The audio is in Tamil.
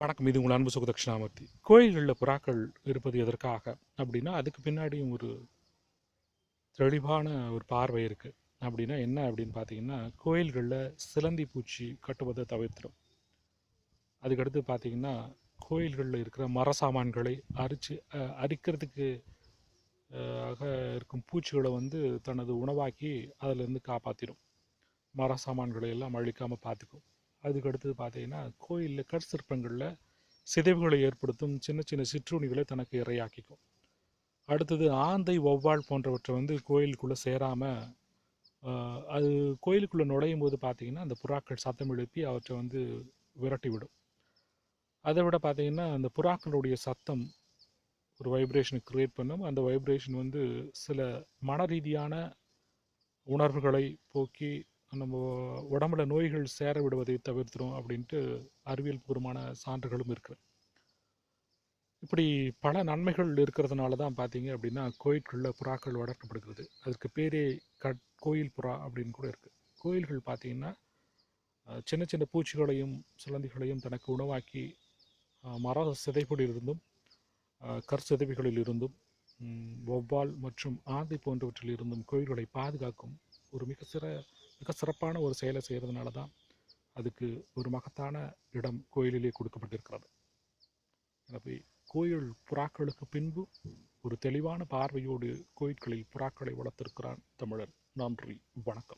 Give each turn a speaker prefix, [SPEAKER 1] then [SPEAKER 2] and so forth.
[SPEAKER 1] வணக்கம். இது உங்கள் அன்பு சுக தட்சிணாமூர்த்தி கோயில்களில் புறாக்கள் இருப்பது எதற்காக அப்படின்னா அதுக்கு பின்னாடியும் ஒரு தெளிவான ஒரு பார்வை இருக்குது அப்படின்னா என்ன அப்படின்னு பார்த்தீங்கன்னா கோயில்களில் சிலந்தி பூச்சி கட்டுவதை தவிர்த்துடும். அதுக்கடுத்து பார்த்தீங்கன்னா கோயில்களில் இருக்கிற மர சாமான்களை அரிச்சு அரிக்கிறதுக்கு ஆக இருக்கும் பூச்சிகளை வந்து தனது உணவாக்கி அதிலேருந்து காப்பாற்றிடும் மர சாமான்களை எல்லாம் அழிக்காமல் பார்த்துக்கும். அதுக்கு அடுத்தது பார்த்தீங்கன்னா கோயிலில் கற்சிற்பங்களில் சிதைவுகளை ஏற்படுத்தும் சின்ன சின்ன சிற்றுணிகளை தனக்கு இரையாக்கிக்கும். அடுத்தது ஆந்தை ஒவ்வாள் போன்றவற்றை வந்து கோயிலுக்குள்ளே சேராமல் அது கோயிலுக்குள்ளே நுழையும் போது பார்த்திங்கன்னா அந்த புறாக்கள் சத்தம் எழுப்பி அவற்றை வந்து விரட்டி விடும் அதை விட பார்த்திங்கன்னா அந்த புறாக்களுடைய சத்தம் ஒரு வைப்ரேஷனை க்ரியேட் பண்ணும். அந்த வைப்ரேஷன் வந்து சில மன ரீதியான உணர்வுகளை போக்கி நம்ம உடம்புல நோய்கள் சேர விடுவதை தவிர்த்துடும் அப்படின்ட்டு அறிவியல் பூர்வமான சான்றுகளும் இருக்குது இப்படி பல நன்மைகள் இருக்கிறதுனால தான் பார்த்தீங்க அப்படின்னா கோயிலுக்குள்ள புறாக்கள் வளர்க்கப்படுகிறது. அதுக்கு பேரே கட் கோயில் புறா அப்படின்னு கூட இருக்குது கோயில்கள் பார்த்தீங்கன்னா சின்ன சின்ன பூச்சிகளையும் சிலந்திகளையும் தனக்கு உணவாக்கி மர சிதைப்பிலிருந்தும் அஹ், இருந்தும் வௌவால் மற்றும் ஆந்தை போன்றவற்றில் இருந்தும் கோயில்களை பாதுகாக்கும் ஒரு மிக சிற மிக சிறப்பான ஒரு செயலை செய்கிறதுனால தான் அதுக்கு ஒரு மகத்தான இடம் கோயிலிலே கொடுக்கப்பட்டிருக்கிறது. எனவே கோயில் புறாக்களுக்கு பின்பு ஒரு தெளிவான பார்வையோடு கோயில்களில் புறாக்களை வளர்த்திருக்கிறான் தமிழன் நன்றி வணக்கம்.